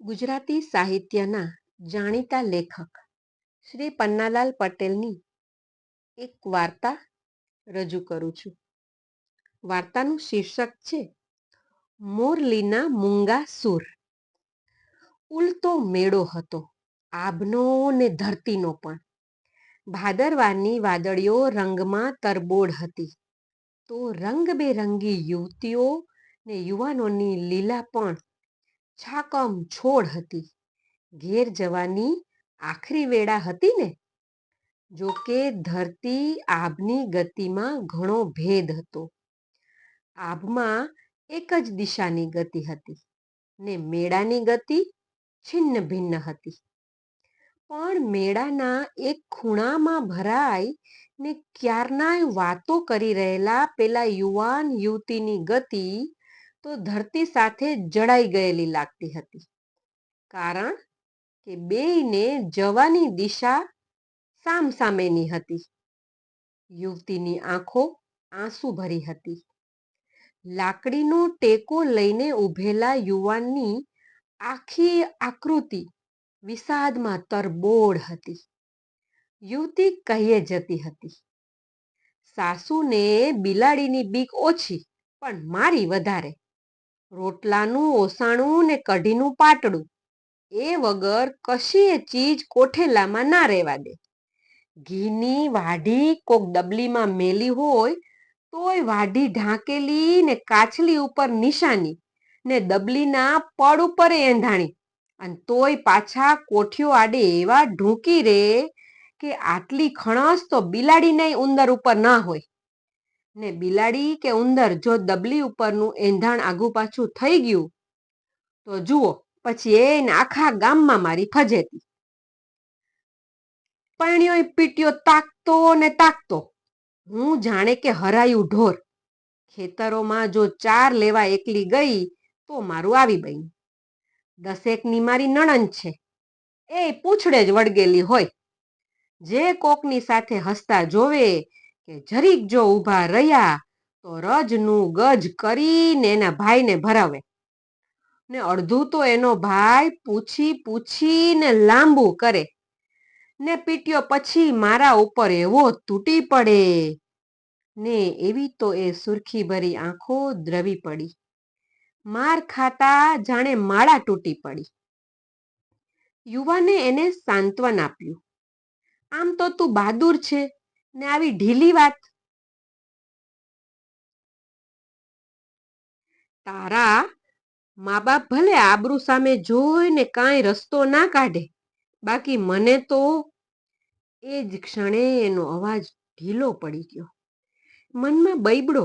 ગુજરાતી સાહિત્યના જાણીતા લેખક શ્રી પન્નાલાલ પટેલની એક વાર્તા રજૂ કરું છું. વાર્તાનું શીર્ષક છે, મોરલીના મૂંગા સૂર. ઉલતો મેળો હતો, આભનો ને ધરતીનો પણ. ભાદરવાની વાદળીઓ રંગમાં તરબોળ હતી. તો રંગબેરંગી યુવતીઓ ને યુવાનોની લીલા પણ છાકમ છોડ હતી. ઘેર જવાની આખરી વેળા હતી ને? જોકે ધરતી આભની ગતિમાં ઘણો ભેદ હતો. આભમાં એક જ દિશાની ગતિ હતી ને મેળાની ગતિ છિન્ન ભિન્ન હતી. પણ મેળાના એક ખૂણામાં ભરાય ને ક્યારનાય વાતો કરી રહેલા પેલા યુવાન યુવતીની ગતિ તો ધરતી સાથે જડાઈ ગયેલી લાગતી હતી. કારણ કે બેયને જવાની દિશા સામસામેની હતી. યુવતીની આંખો આંસુ ભરી હતી. લાકડીનો ટેકો લઈને ઊભેલા યુવાનની આખી આકૃતિ વિષાદમાં તરબોળ હતી. યુવતી કહીએ જતી હતી, સાસુને બિલાડીની બીક ઓછી, પણ મારી વધારે. રોટલાનું ઓસાણું ને કઢીનું પાટડું એ વગર કશીય ચીજ કોઠેલામાં ના રહેવા દે. ઘીની વાઢી કોક ડબલીમાં મેલી હોય, તોય વાઢી ઢાંકેલી ને કાછલી ઉપર નિશાની ને ડબલીના પડ ઉપર એંધાણી અને તોય પાછા કોઠીઓ આડે એવા ઢૂંકી રે કે આટલી ખણસ તો બિલાડીને ઉંદર ઉપર ના હોય. ને બિલાડી કે ઉંદર જો દબલી ઉપરનું એંધાણ આગુ પાછું થઈ ગયું, તો જુઓ, પછી એને આખા ગામમાં મારી ફજેતી. પરણ્યો પીટ્યો તાકતો ને તાકતો. હું જાણે કે હરાયું ઢોર. ખેતરોમાં જો ચાર લેવા એકલી ગઈ, તો મારું આવી બન્યું. દસેકની મારી નણંદ છે. એ પૂછડે જ વળગેલી હોય. જે કોકની સાથે હસતા જોવે કે જરીક જો ઊભા રહ્યા, તો રજનું ગજ કરીને એના ભાઈને ભરાવે. ને અડધું તો એનો ભાઈ પૂછી પૂછીને લાંબુ કરે. ને પીટ્યો પછી મારા ઉપર એવો તૂટી પડે. ને એવી તો એ સુરખી ભરી આંખો દ્રવી પડી. માર ખાતા જાણે માળા તૂટી પડી. યુવાને એને સાંત્વન આપ્યું. આમ તો તું બહાદુર છે. ને આવી ઢીલી વાત. તારા મા બાપ ભલે આબરૂ સામે જોઈને કાંઈ રસ્તો ના કાઢે, બાકી મને તો એ જ ક્ષણે એનો અવાજ ઢીલો પડી ગયો. મનમાં બૈબડો,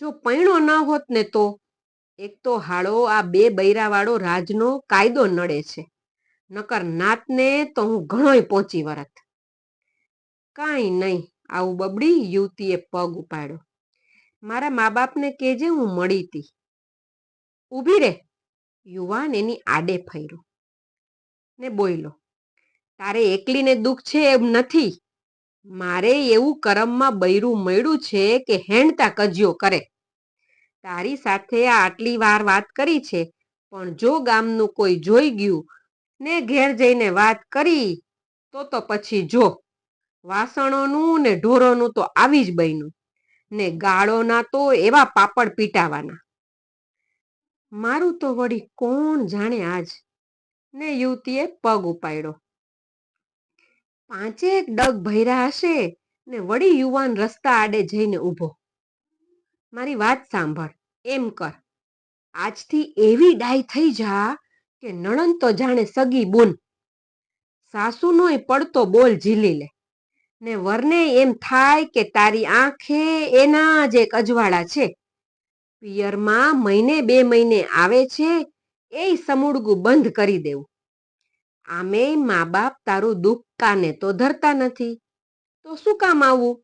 જો પૈણો ન હોત ને તો, એક તો હાળો આ બે બૈરાવાળો રાજનો કાયદો નડે છે, નકર નાતને તો હું ઘણોય પહોંચી વરત કાંઈ નહીં, આવું બબડી યુવતીએ પગ ઉપાડ્યો. મારા મા બાપને કેજે હું મળી તી. ઊભી રે. યુવાન એની આડે ફર્યો. ને બોયલો, તારે એકલીને દુઃખ છે એમ નથી. મારે એવું કરમમાં બૈરું મળ્યું છે કે હેણતા કજિયો કરે. તારી સાથે આ આટલી વાર વાત કરી છે, પણ જો ગામનું કોઈ જોઈ ગયું ને ઘેર જઈને વાત કરી, તો તો પછી જો. વાસણોનું ને ઢોરોનું તો આવી જ બન્યું. ને ગાળોના તો એવા પાપડ પીટાવાના. મારું તો વળી કોણ જાણે આજ? ને યુવતીએ પગ ઉપાડ્યો. પાંચેક ડગ ભૈરા હશે ને વળી યુવાન રસ્તા આડે જઈને ઊભો. મારી વાત સાંભળ, એમ કર. આજથી એવી ડાય થઈ જા કે નણંદ તો જાણે સગી બુન. સાસુનોય પડતો બોલ ઝીલી લે. ને વરને એમ થાય કે તારી આંખે એના જ એક અજવાળા છે. પિયરમાં મહિને બે મહિને આવે છે, એ સમૂળગું બંધ કરી દેવું. આમે મા બાપ તારું દુઃખ કાને તો ધરતા નથી. તો શું કામ આવવું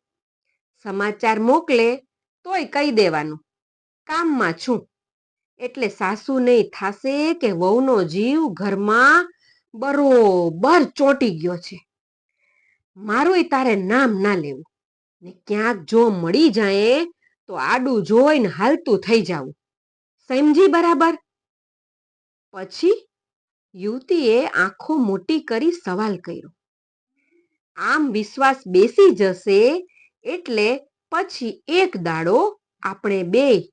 સમાચાર મોકલે તોય કહી દેવાનું. કામમાં છું. એટલે સાસુ નહીં થાશે કે વહુનો જીવ ઘરમાં બરોબર ચોંટી ગયો છે. મારુંય તારે નામ ના લેવું. ને ક્યાંક જો મળી જાય તો આડું જોઈને હાલતું થઈ જાવું. સમજી બરાબર? પછી યુવતીએ આંખો મોટી કરી સવાલ કર્યો. આમ વિશ્વાસ બેસી જશે એટલે પછી એક દાડો આપણે બે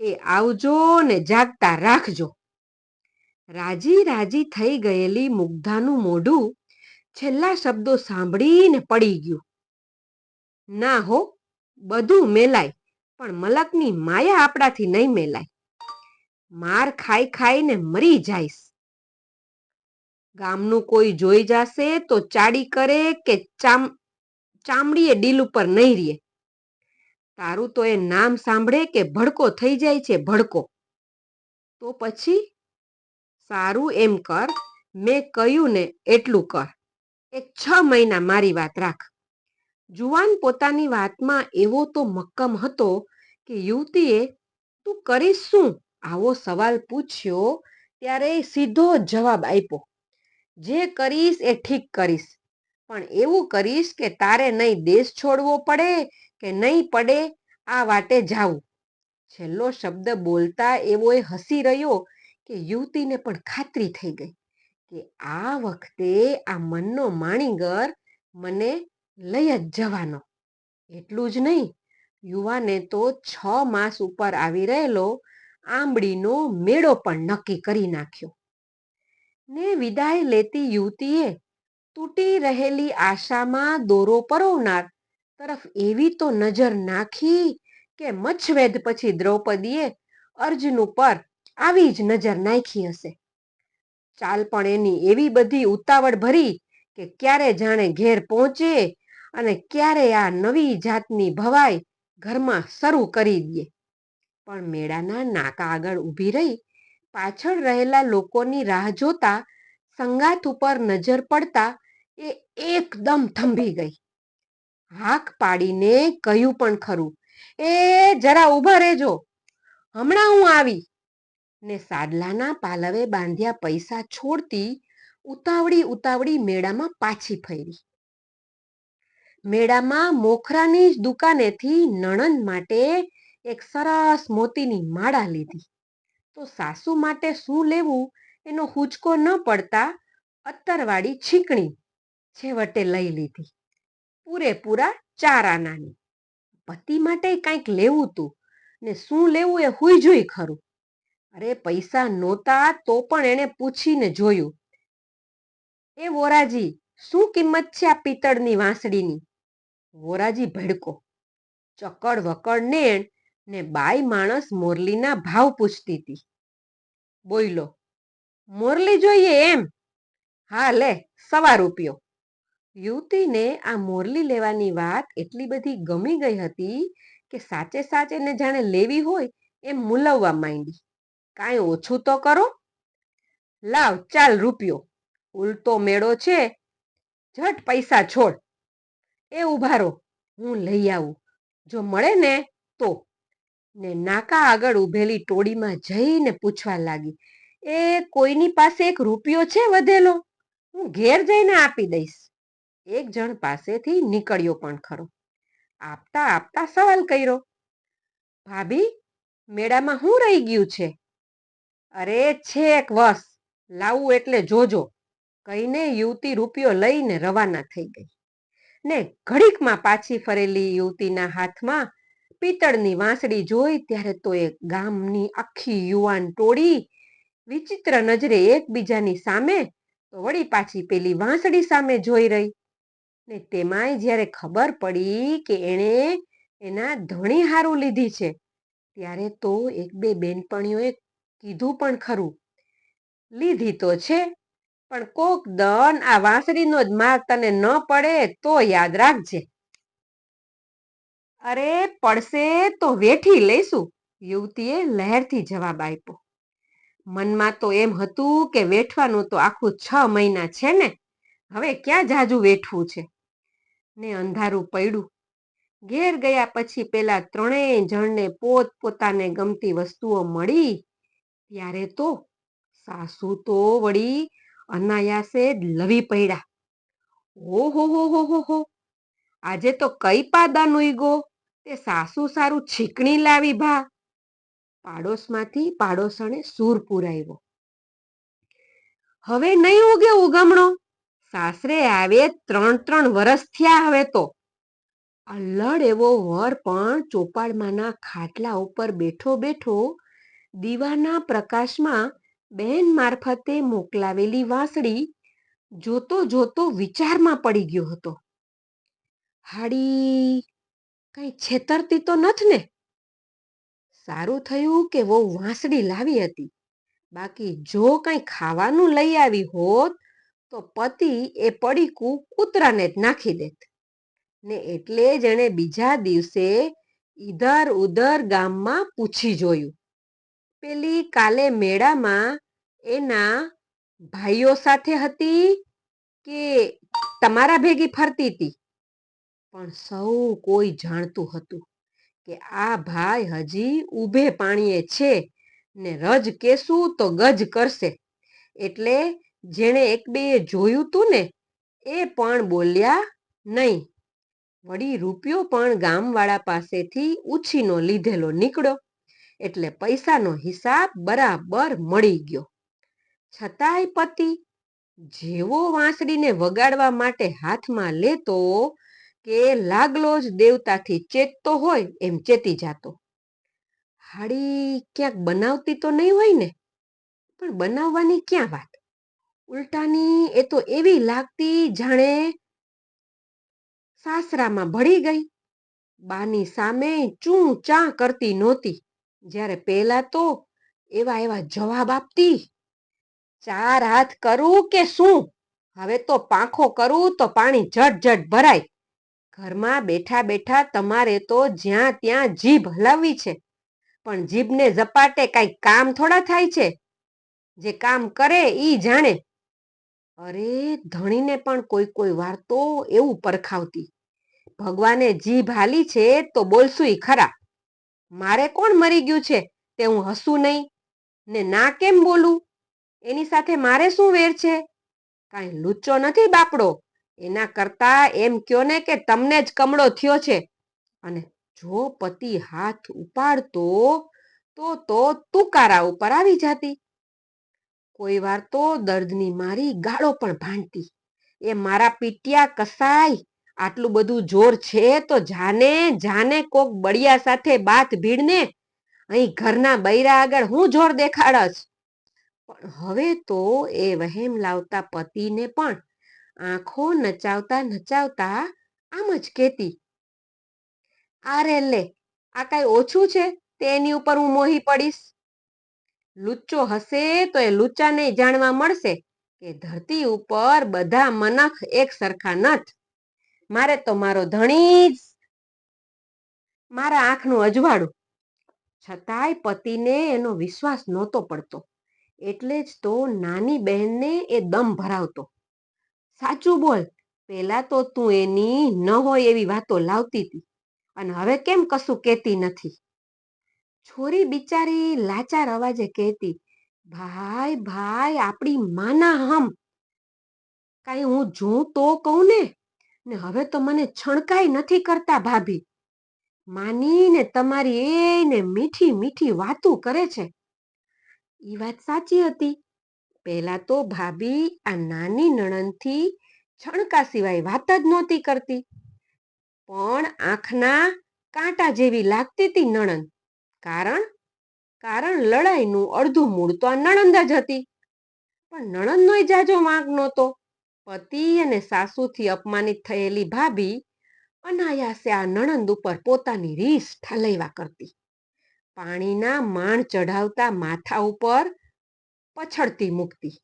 એ આવજો ને જાગતા રાખજો. રાજી રાજી થઈ ગયેલી મુગ્ધાનું મોઢું છેલ્લા શબ્દો સાંભળીને પડી ગયું. ના હો, બધું મેલાય, પણ મલકની માયા આપણાથી નહીં મેલાય. માર ખાઈ ખાઈને મરી જાઈશ. ગામનું કોઈ જોઈ જાશે તો ચાડી કરે કે ચામ, ચામડીએ ડીલ ઉપર નહીં રીએ. તારું તો એ નામ સાંભળે કે ભડકો થઈ જાય છે ભડકો. તો પછી? સારું એમ કર, મેં કહ્યું ને એટલું કર. એક છ મહિના મારી વાત રાખ. જુવાન પોતાની વાતમાં એવો તો મક્કમ હતો કે યુવતીએ, તું કરીશ શું? આવો સવાલ પૂછ્યો ત્યારે સીધો જવાબ આપ્યો, જે કરીશ એ ઠીક કરીશ, પણ એવું કરીશ કે તારે નહીં દેશ છોડવો પડે કે નહીં પડે આ વાટે જાવું. છેલ્લો શબ્દ બોલતા એવો એ હસી રહ્યો કે યુવતીને પણ ખાતરી થઈ ગઈ. કે આ વખતે આ મનનો માણીગર મને લઈ જ જવાનો. એટલું જ નહીં, યુવાને તો છ માસ ઉપર આવી રહેલો આંબળીનો મેળો પણ નક્કી કરી નાખ્યો. ને વિદાય લેતી યુવતીએ તૂટી રહેલી આશામાં દોરો પરોવનાર તરફ એવી તો નજર નાખી કે મચ્છવેદ પછી દ્રૌપદીએ અર્જુન ઉપર આવી જ નજર નાખી હશે. ચાલ પણ એની એવી બધી ઉતાવળ ભરી કે ક્યારે જાણે ઘેર પહોંચે અને ક્યારે આ નવી જાતની ભવાઈ ઘરમાં શરૂ કરી દે. પણ મેળાના નાકા આગળ ઊભી રહી પાછળ રહેલા લોકોની રાહ જોતા સંગાત ઉપર નજર પડતા એ એકદમ થંભી ગઈ. હાક પાડીને કહ્યું પણ ખરું, એ જરા ઊભા રહેજો. હમણાં હું આવી. ને સાડલાના પાલવે બાંધ્યા પૈસા છોડતી ઉતાવળી ઉતાવળી મેળામાં પાછી ફરી. મેળામાં મોખરાની જ દુકાનેથી નણંદ માટે એક સરસ મોતીની માળા લીધી. તો સાસુ માટે શું લેવું એનો હુચકો ન પડતા અત્તરવાળી છીકણી છેવટે લઈ લીધી. પૂરેપૂરા ચાર આનાની પતિ માટે કાંઈક લેવું તું ને શું લેવું એ હુઈ જોઈ ખરું. અરે, પૈસા નહોતા તો પણ એણે પૂછીને જોયું. એ વોરાજી, શું કિંમત છે આ પિત્તળની વાંસળીની? વોરાજી ભડકો. ચકડ વકડ નેણ ને બાઈ માણસ મોરલીના ભાવ પૂછતી હતી. બોયલો, મોરલી જોઈએ એમ? હા, લે, સવા રૂપિયો. યુવતીને આ મોરલી લેવાની વાત એટલી બધી ગમી ગઈ હતી કે સાચે સાચે ને જાણે લેવી હોય એમ મુલવવા માંડી. કાંઈ ઓછું તો કરો. લાવ, ચાલ રૂપિયો. ઉલટો મેળો છે. ઝટ પૈસા છોડ. એ ઉભારો હું લઈ આવું. જો મળે ને તો. ને નાકા આગળ ઊભેલી ટોળીમાં જઈને પૂછવા લાગી. એ કોઈની પાસે એક રૂપિયો છે વધેલો? હું ઘેર જઈને આપી દઈશ. એક જણ પાસેથી નીકળ્યો પણ ખરો. આપતા આપતા સવાલ કર્યો. ભાભી, મેળામાં શું રહી ગયું છે? અરે છે એક વસ, લાવું એટલે જોજો. કહીને યુવતી રૂપિયો લઈને રવાના થઈ ગઈ. ને ઘડીકમાં પાછી ફરેલી યુવતીના હાથમાં પિત્તળની વાંસળી જોઈ ત્યારે તો એ ગામની આખી યુવાન ટોળી વિચિત્ર નજરે એકબીજાની સામે તો વળી પાછી પેલી વાંસળી સામે જોઈ રહી. ને તેમાંય જ્યારે ખબર પડી કે એણે એના ધણી હારું લીધી છે, ત્યારે તો એક બે બેનપણીઓએ કીધું પણ ખરું. લીધી તો છે, પણ કોક દન આ વાંસળીનો જ માર તને ન પડે તો યાદ રાખજે. અરે, પડશે તો વેઠી લઈશું, યુવતીએ લહેરથી જવાબ આપ્યો. મનમાં તો એમ હતું કે વેઠવાનું તો આખું છ મહિના છે ને, હવે ક્યાં જાજુ વેઠવું છે? ને અંધારું પડ્યું. ઘેર ગયા પછી પેલા ત્રણેય જણને પોત પોતાને ગમતી વસ્તુઓ મળી ત્યારે તો સાસુ તો વળી અનાયાસે લવી પડ્યા. ઓહો હો હો હો હો આજે તો કઈ પાદાન ઉઈગો તે સાસુ સારું છીકણી લાવી ભા. પાડોશમાંથી પાડોશણે સૂર પુરાવ્યો. હવે નહીં ઉગે ઉગમણો? સાસરે આવે ત્રણ ત્રણ વરસ થયા હવે તો. અલ્લડ એવો વર પણ ચોપાડમાંના ખાટલા ઉપર બેઠો બેઠો દીવાના પ્રકાશમાં બેન મારફતે મોકલાવેલી વાંસળી જોતો જોતો વિચારમાં પડી ગયો હતો. હાડી, કઈ છેતરતી તો નથ ને? સારું થયું કે વહુ વાંસળી લાવી હતી. બાકી જો કઈ ખાવાનું લઈ આવી હોત, તો પતિ એ પડીકું કૂતરાને જ નાખી દેત. ને એટલે જ એણે બીજા દિવસે ઈધર ઉધર ગામમાં પૂછી જોયું. પેલી કાલે મેળામાં એના ભાઈઓ સાથે હતી કે તમારા ભેગી ફરતી હતી પણ સૌ કોઈ જાણતું હતું કે આ ભાઈ હજી ઊભે પાણીએ છે ને રજ કેશું તો ગજ કરશે. એટલે જેણે એક બે જોયું તું ને, એ પણ બોલ્યા નહીં. વળી રૂપિયો પણ ગામવાળા પાસેથી ઉછીનો લીધેલો નીકળ્યો. એટલે પૈસાનો હિસાબ બરાબર મળી ગયો. છતાંય પતિ જેવો વાંસળીને વગાડવા માટે હાથમાં લેતો કે લાગલો જ દેવતાથી ચેતતો હોય એમ ચેતી જાતો. હાડી ક્યાંક બનાવતી તો નહીં હોય ને, પણ બનાવવાની ક્યાં વાત? ઉલટાની એ તો એવી લાગતી જાણે સાસરામાં ભળી ગઈ. બાની સામે ચૂં ચા કરતી નહોતી. જ્યારે પહેલા તો એવા એવા જવાબ આપતી, ચાર હાથ કરું કે શું? હવે તો પાંખો કરું તો પાણી ઝટ ઝટ ભરાય. ઘરમાં બેઠા બેઠા તમારે તો જ્યાં ત્યાં જીભ હલાવવી છે, પણ જીભને ઝપાટે કાંઈ કામ થોડા થાય છે. જે કામ કરે ઈ જાણે. અરે, ધણીને પણ કોઈ કોઈ વાર તો એવું પરખાવતી, ભગવાને જીભ હાલી છે તો બોલશું ખરા. મારે કોણ મરી ગયું છે તે હું હસું નહીં ને ના કેમ બોલું? એની સાથે મારે શું વેર છે? કાંઈ લુચ્ચો નથી બાપડો. એના કરતા એમ કયો ને કે તમને જ કમળો થયો છે. અને જો પતિ હાથ ઉપાડતો તો તો તુકારા ઉપર આવી જતી. કોઈ વાર તો દર્દની મારી ગાળો પણ ભાંડતી. એ મારા પીટિયા કસાય આટલું બધું જોર છે તો જાને જાને કોક બળિયા સાથે બાથ ભીડને અહીં ઘરના બૈરા આગળ હું જોર દેખાડસ પણ હવે તો એ વહેમ લાવતા પતિને પણ આંખો નચાવતા નચાવતા આમ જ કહેતી, આરે લે, આ કાંઈ ઓછું છે? તે એની ઉપર હું મોહી પડીશ. લુચ્ચો હશે તો એ લુચ્ચાને જાણવા મળશે કે ધરતી ઉપર બધા મનખ એક સરખા નથ. મારે તો મારો ધણી જ મારા આંખનું અજવાળું. છતાંય પતિને એનો વિશ્વાસ નહોતો પડતો. એટલે જ તો નાની બહેનને એ દમ ભરાવતો. સાચું બોલ પેલા તો તું એની ન હોય એવી વાતો લાવતી હતી અને હવે કેમ કશું કહેતી નથી? છોરી બિચારી લાચાર અવાજે કહેતી, ભાઈ ભાઈ, આપણી માના હમ. કાંઈ હું જોઉં તો કહું ને? ને હવે તો મને છણકાઈ નથી કરતા ભાભી. માની ને તમારી એને મીઠી મીઠી વાતું કરે છે. એ વાત સાચી હતી. પહેલા તો ભાભી આ નાની નણંદથી છણકા સિવાય વાત જ નહોતી કરતી. પણ આંખના કાંટા જેવી લાગતી હતી નણંદ. કારણ કારણ લડાઈનું અડધું મૂળ તો આ નણંદ જ હતી. પણ નણંદનોય જાજો વાંક નહોતો. પતિ અને સાસુથી અપમાનિત થયેલી ભાભી અનાયાસે આ નણંદ ઉપર પોતાની રીસ ઠાલૈવા કરતી. પાણીના માણ ચઢાવતા માથા ઉપર પછડતી મૂકતી.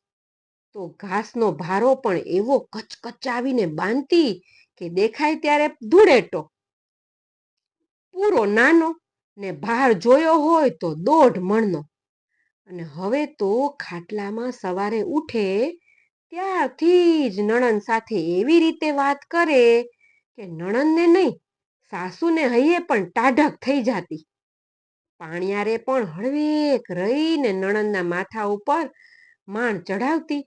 તો ઘાસનો ભારો પણ એવો કચકચાવીને બાંધતી કે દેખાય ત્યારે ધૂળેટો પૂરો નાનો ને ભાર જોયો હોય તો દોઢ મણનો. અને હવે તો ખાટલામાં સવારે ઉઠે ત્યારથી જ નણંદ સાથે એવી રીતે વાત કરે કે નણંદને નહીં, સાસુને હૈયે પણ ટાઢક થઈ જાતી. પાણિયારે પણ હળવેક રહીને નણંદના માથા ઉપર માણ ચઢાવતી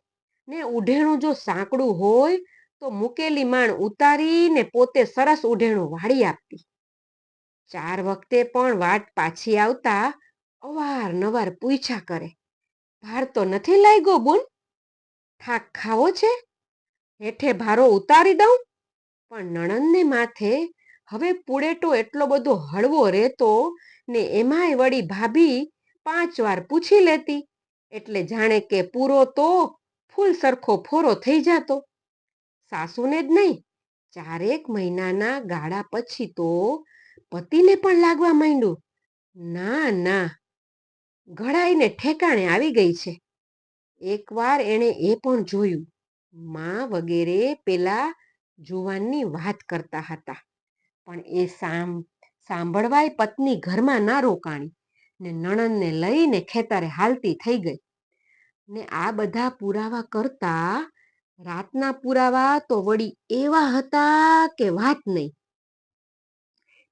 ને ઉઢેણું જો સાંકડું હોય તો મૂકેલી માણ ઉતારીને પોતે સરસ ઉઢેણું વાળી આપતી. ચાર વખતે પણ વાટ પાછી આવતા અવારનવાર પૂછા કરે, ભાર તો નથી લાગ્યો બુન? થાક ખાવો છે? હેઠે ભારો ઉતારી દઉં? પણ નણંદને માથે હવે પુડેટો એટલો બધો હળવો રહેતો ને એમાંય વળી ભાભી પાંચ વાર પૂછી લેતી. એટલે જાણે કે પૂરો તો ફૂલ સરખો ફોરો થઈ જાતો. સાસુને જ નહીં, ચારેક મહિનાના ગાળા પછી તો પતિને પણ લાગવા માંડ્યું. ના ના, ઘડાઈને ઠેકાણે આવી ગઈ છે. એકવાર એણે એ પણ જોયું. માં વગેરે પેલા જુવાનની વાત કરતા હતા. પણ એ સામ, સાંભળવાય પત્ની ઘરમાં ના રોકાણી ને નણંદને લઈને ખેતરે હાલતી થઈ ગઈ. ને આ બધા પુરાવા કરતા રાતના પુરાવા તો વળી એવા હતા કે વાત નહીં.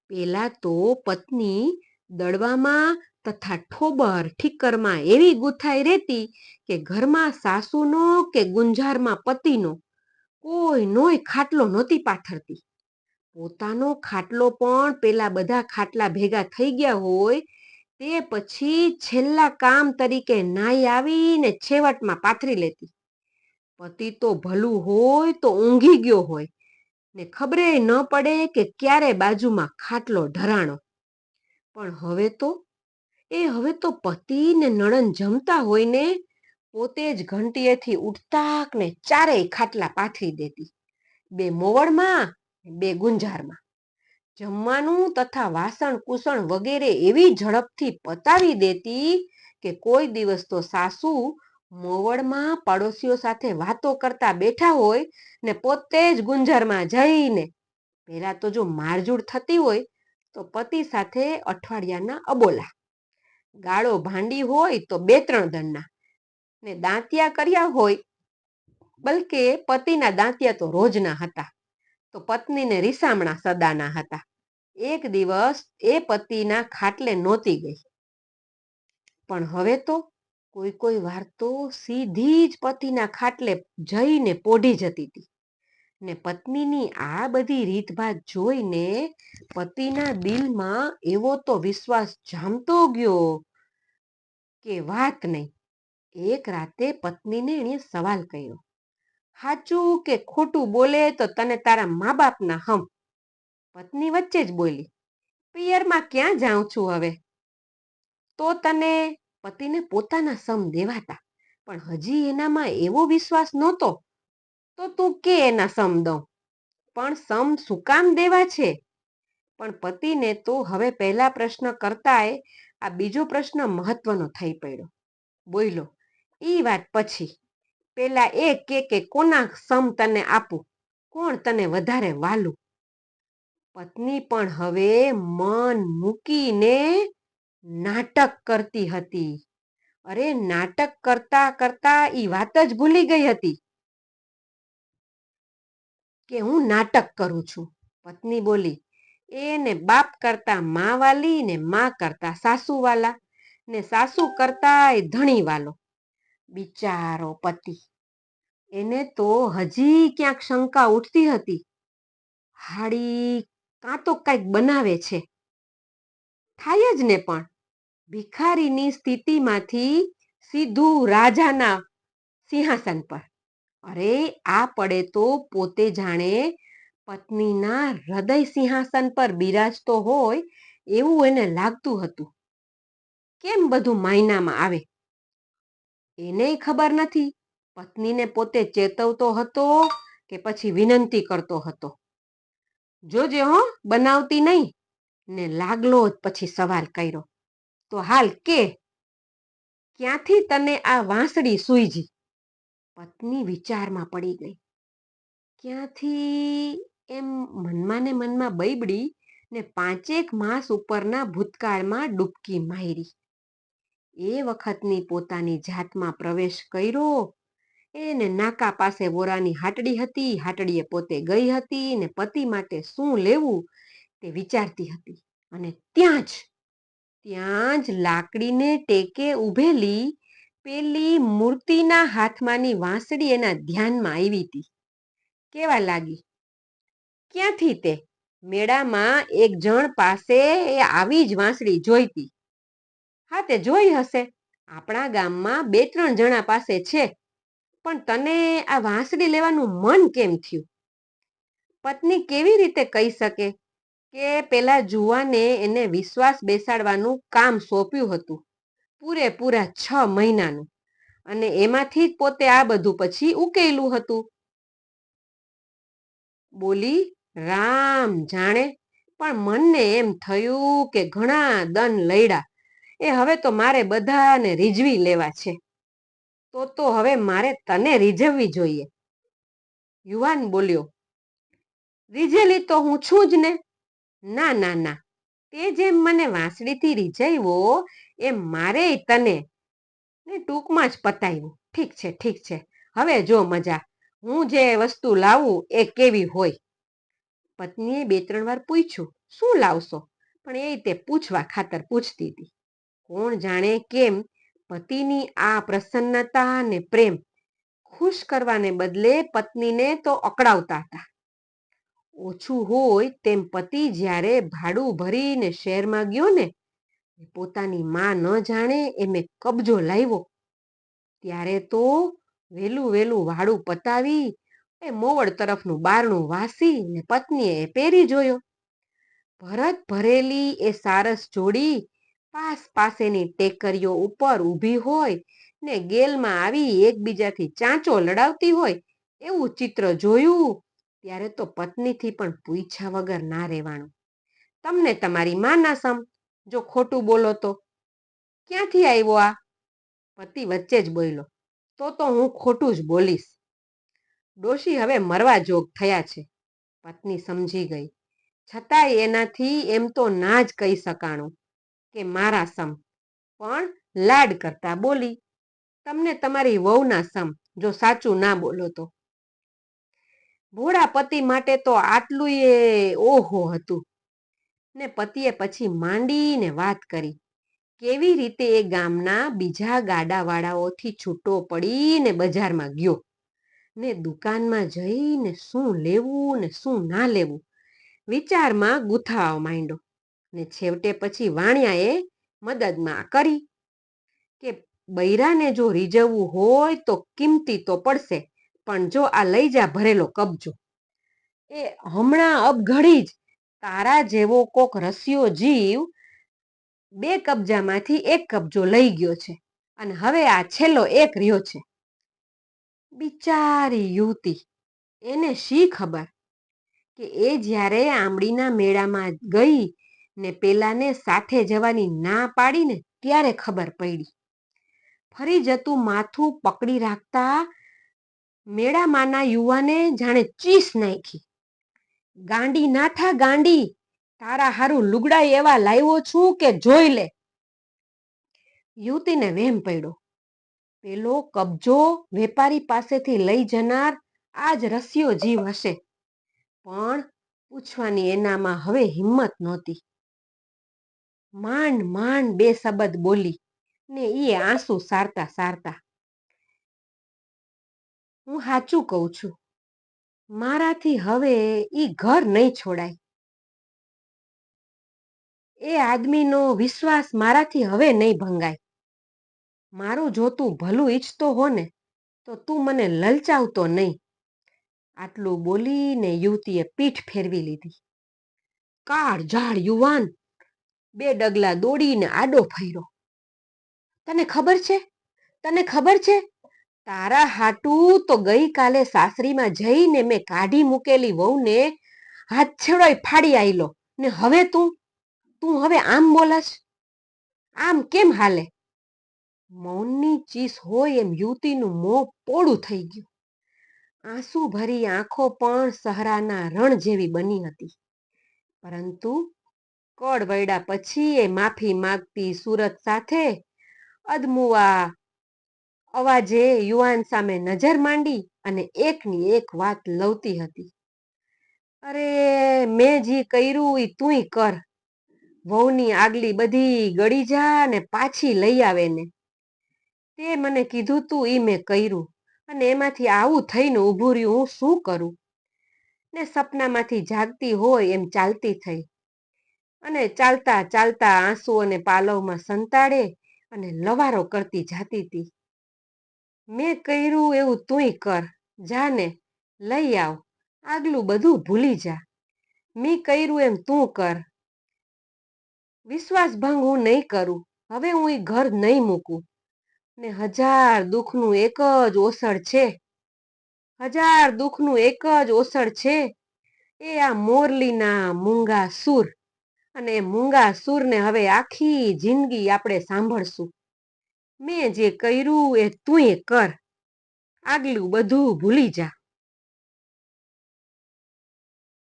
પેલા તો પત્ની દડવામાં તથા ઠોબર ઠીકરમાં એવી ગૂંથાઈ રહેતી કે ઘરમાં સાસુનો કે ગુંજારમાં પતિનો કોઈ નોય ખાટલો નહોતી પાથરતી. પોતાનો ખાટલો પણ પેલા બધા ખાટલા ભેગા થઈ ગયા હોય તે પછી છેલ્લા કામ તરીકે નાઈ આવીને છેવટમાં પાથરી લેતી. પતિ તો ભલું હોય તો ઊંઘી ગયો હોય ને ખબરે ન પડે કે ક્યારે બાજુમાં ખાટલો ઢરાણો પણ હવે તો? એ હવે તો પતિ ને નણન જમતા હોય ને પોતે જ ઘંટીએથી ઉઠતા ને ચારેય ખાટલા પાથરી દેતી. બે મોવડમાં બે ગુંજારમાં. જમવાનું તથા વાસણ કુસણ વગેરે એવી ઝડપથી પતાવી દેતી કે કોઈ દિવસ તો સાસુ મોવડમાં પડોશીઓ સાથે વાતો કરતા બેઠા હોય ને પોતે જ ગુંજરમાં જઈને, પહેલા તો જો મારઝૂડ થતી હોય તો પતિ સાથે અઠવાડિયાના અબોલા. ગાળો ભાંડી હોય તો બે ત્રણ દંડના. ને દાંતિયા કર્યા હોય, બલકે પતિના દાંતિયા તો રોજના હતા. તો પત્નીને રીસામણા સદાના હતા. એક દિવસ એ પતિના ખાટલે નહોતી ગઈ. પણ હવે તો કોઈ કોઈ વાર તો સીધી જ પતિના ખાટલે જઈને પોઢી જતી હતી ને પત્નીની આ બધી રીતભાત જોઈને પતિના દિલમાં એવો તો વિશ્વાસ જામતો ગયો કે વાત નહીં. એક રાતે પત્નીને એણે સવાલ કર્યો સાચું કે ખોટું બોલે તો તને તારા મા બાપના હમ? પત્ની વચ્ચે જ બોલી, પિયરમાં ક્યાં જાઉં છું હવે? તો તને પતિને પોતાના સમ દેવાતા, પણ હજી એનામાં એવો વિશ્વાસ નહોતો. તો તું કે એના સમ દઉં પણ સમ શું કામ દેવા છે? પણ પતિને તો હવે પહેલા પ્રશ્ન કરતાય આ બીજો પ્રશ્ન મહત્વનો થઈ પડ્યો. બોલો એ વાત પછી. પેલા એ કે કે કોના સમ તને આપું? કોણ તને વધારે વાલું? પત્ની પણ હવે મન મૂકીને નાટક કરતી હતી. અરે, નાટક કરતા કરતા એ વાત જ ભૂલી ગઈ હતી. કે હું નાટક કરું છું. પત્ની બોલી, એને બાપ કરતા મા વાલી ને મા કરતા સાસુ વાલા ને સાસુ કરતા ધણી વાલો બિચારો પતિ, એને તો હજી ક્યાંક શંકા ઉઠતી હતી. હાડી કાં તો કંઈક બનાવે છે. થાય જ ને પણ. ભિખારીની સ્થિતિમાંથી સીધું રાજાના સિંહાસન પર. અરે, આ પડે તો પોતે જાણે પત્નીના હૃદય સિંહાસન પર બિરાજતો હોય એવું એને લાગતું હતું. કેમ બધું માયનામાં આવે? એને ખબર નથી. પત્નીને પોતે ચેતવતો હતો કે પછી વિનંતી કરતો હતો. જોજે હો, બનાવતી નહીં. ને લાગલો જ પછી સવાલ કર્યો. તો હાલ કે? ક્યાંથી તને આ વાંસળી સૂઈજી પત્ની વિચારમાં પડી ગઈ. ક્યાંથી એમ મનમાં ને મનમાં બૈબડી ને પાંચેક માસ ઉપરના ભૂતકાળમાં ડૂબકી મારી. એ વખતની પોતાની જાતમાં પ્રવેશ કર્યો. એને નાકા પાસે વોરાની હાટડી હતી, હાટડીએ પોતે ગઈ હતી ને પતિ માટે શું લેવું તે વિચારતી હતી. અને ત્યાં જ ત્યાં જ લાકડીને ટેકે ઊભેલી પેલી મૂર્તિના હાથમાંની વાંસળી એના ધ્યાનમાં આવી હતી. કેવા લાગી? ક્યાંથી તે? મેળામાં એક જણ પાસે એ આવી જ વાંસળી જોઈતી. હા, તે જોઈ હશે. આપણા ગામમાં બે ત્રણ જણા પાસે છે. પણ તને આ વાંસળી લેવાનું મન કેમ થયું? પત્ની કેવી રીતે કહી શકે કે પેલા જુવાને એને વિશ્વાસ બેસાડવાનું કામ સોંપ્યું હતું? પૂરેપૂરા છ મહિનાનું. અને એમાંથી પોતે આ બધું પછી ઉકેલું હતું. બોલી, રામ જાણે, પણ મનને એમ થયું કે ઘણા દન લઈડા એ હવે તો મારે બધાને રીઝવી લેવા છે. તો તો હવે મારે તને રીઝવવી જોઈએ. યુવાન બોલ્યો, રીઝેલી તો હું છું જ ને. ના ના ના. તે જેમ મને વાંસળીથી રીઝાવ્યો એમ મારે તને ને ટૂંકમાં જ પતાવ્યું. ઠીક છે ઠીક છે. હવે જો મજા, હું જે વસ્તુ લાવું એ કેવી હોય? પત્નીએ બે ત્રણ વાર પૂછ્યું, શું લાવશો? પણ એ તે પૂછવા ખાતર પૂછતી હતી. કોણ જાણે કેમ પતિની આ પ્રસન્નતા અને પ્રેમ ખુશ કરવાને બદલે પત્નીને તો અકળાવતા હતા. ઓછું હોય તેમ પતિ જ્યારે ભાડું ભરીને શહેરમાં ગયો ને પોતાની માં ન જાણે એ મેં કબજો લાવ્યો. ત્યારે તો વેલું વેલું વાડું પતાવી એ મોવડ તરફનું બારણું વાસી ને પત્નીએ પહેરી જોયો. ભરત ભરેલી એ સારસ જોડી પાસ પાસેની ટેકરીઓ ઉપર ઊભી હોય ને ગેલમાં આવી એકબીજાથી ચાંચો લડાવતી હોય એવું ચિત્ર જોયું ત્યારે તો પત્નીથી પણ પૂછ્યા વગર ના રહેવાનું. તમને તમારી માના સમ જો ખોટું બોલો તો? ક્યાંથી આવ્યો આ? પતિ વચ્ચે જ બોલ્યો. તો તો હું ખોટું જ બોલીશ. ડોશી હવે મરવા જોગ થયા છે. પત્ની સમજી ગઈ. છતાંય એનાથી એમ તો ના જ કહી શકાણું કે મારા સમ. પણ લાડ કરતા બોલી, તમને તમારી વહુના સમ, જો સાચું ના બોલો તો. ભોળા પતિ માટે તો આટલું એ ઓહો હતું. ને પતિએ પછી માંડીને વાત કરી. કેવી રીતે એ ગામના બીજા ગાડાવાળાઓથી છૂટો પડીને બજારમાં ગયો? ને દુકાનમાં જઈને શું લેવું ને શું ના લેવું? વિચારમાં ગુથાવા માંડ્યો ને છેવટે પછી વાણિયાએ મદદમાં કરી કે બૈરાને જો રીઝવવું હોય તો કિંમતી તો પડશે, પણ જો આ લઈ જા ભરેલો કબજો. એ હમણાં અબઘડી જ તારા જેવો કોક રસિયો જીવ બે કબજામાંથી એક કબજો લઈ ગયો છે અને હવે આ છેલ્લો એક રહ્યો છે. બિચારી યુવતી, એને શી ખબર કે એ જ્યારે આંબળીના મેળામાં ગઈ ને પેલાને સાથે જવાની ના પાડીને ત્યારે ખબર પડી. ફરી જતું માથું પકડી રાખતા મેળામાંના યુવાને જાણે ચીસ નાખી. ગાંડી નાથા ગાંડી. તારા હારું લુગડા એવા લાવ્યો છું કે જોઈ લે. યુવતીને વહેમ પડ્યો. પેલો કબજો વેપારી પાસેથી લઈ જનાર આ જ રસિયો જીવ હશે. પણ પૂછવાની એનામાં હવે હિંમત નહોતી. માંડ માંડ બે શબ્દ બોલી ને એ આંસુ સારતા સારતા. હું સાચું કહું છું. મારાથી હવે એ ઘર નહીં છોડાય. એ આદમીનો વિશ્વાસ મારાથી હવે નહીં ભંગાય. મારું જોતું ભલું ઈચ્છતો હો ને, તો તું મને લલચાવતો નહીં. આટલું બોલીને યુવતીએ પીઠ ફેરવી લીધી. કાળ ઝાડ યુવાન, બે ડગલા દોડીને આડો ફર્યો. તને ખબર છે? તને ખબર છે? તારા હાટું તો ગઈકાલે સાસરીમાં જઈને મેં કાઢી મૂકેલી વહુને હાથ છેડોય ફાડી આયલો. ને હવે તું? તું હવે આમ બોલસ આમ કેમ હાલે? મૌનની ચીસ હોય એમ યુવતીનું મોં પોળું થઈ ગયું. આંસુ ભરી આંખો પણ સહરાના રણ જેવી બની હતી. પરંતુ કળ વળ્યા પછી એ માફી માગતી સુરત સાથે અદમુવા અવાજે યુવાન સામે નજર માંડી અને એકની એક વાત લવતી હતી. અરે, મેં જે કર્યું એ તુંય કર. વહુની આગલી બધી ગળી જા ને પાછી લઈ આવે ને. તે મને કીધું તું એ મેં કર્યું અને એમાંથી આવું થઈને ઊભું રહ્યું હું શું કરું? ને સપનામાંથી જાગતી હોય એમ ચાલતી થઈ. અને ચાલતા ચાલતા આંસુ અને પાલવમાં સંતાડે અને લવારો કરતી જાતી હતી મેં કર્યું એવું તુંય કર, જાને, લઈ આવ, આગલું બધું ભૂલી જા. મેં કર્યું એમ તું કર. વિશ્વાસભંગ હું નહીં કરું, હવે હું એ ઘર નહીં મૂકું. ને હજાર દુઃખનું એક જ ઓસડ છે. હજાર દુઃખનું એક જ ઓસડ છે. એ આ મોરલીના મૂંગા સૂર. અને મૂંગા સૂરને હવે આખી જિંદગી આપણે સાંભળશું. મેં જે કર્યું એ તુંય કર. આગલું બધું ભૂલી જા.